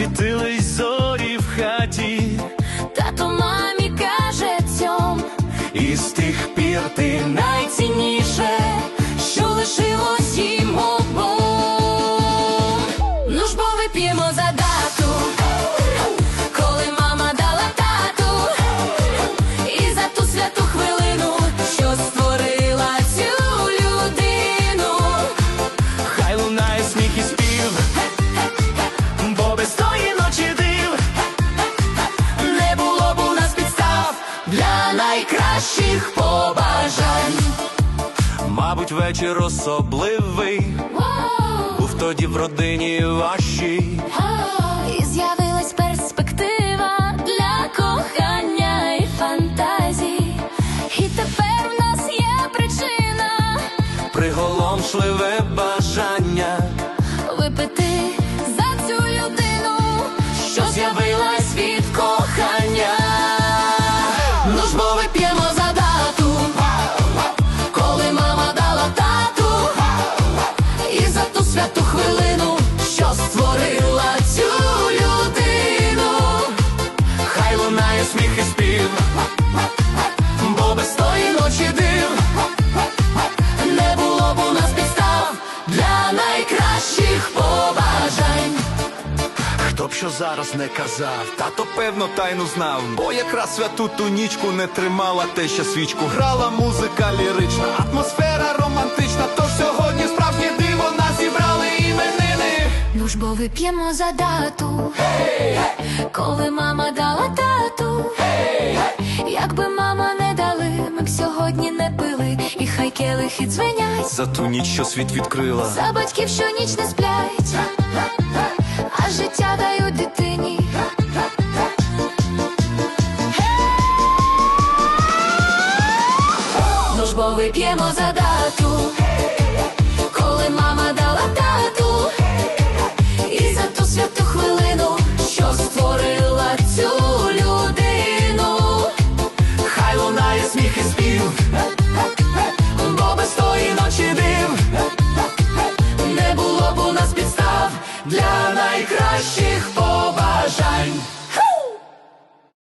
світились зорі в хаті, тато мамі каже цьом, і з тих пір ти найцінніше, що лишилось їм обом. Ну ж бо вип'ємо. Найкращих побажань. Мабуть, вечір особливий був тоді в родині вашій. І з'явилась перспектива для кохання і фантазій. І тепер в нас є причина Приголомшливе бажання, випити б що зараз не казав, тато певно тайну знав, бо якраз святу ту нічку не тримала те, що свічку грала музика лірична, атмосфера романтична. Тож сьогодні справжнє диво нас зібрали іменини. Ну ж бо вип'ємо за дату, коли мама дала тату. Якби мама не дали, ми б сьогодні не пили, і хай келихи дзвенять. За ту ніч, що світ відкрила. За батьків, що ніч не сплять, а життя вип'ємо за дату, коли мама дала тату, і за ту святу хвилину, що створила цю людину, хай лунає сміх і спів, бо без тої ночі див, не було б у нас підстав для найкращих.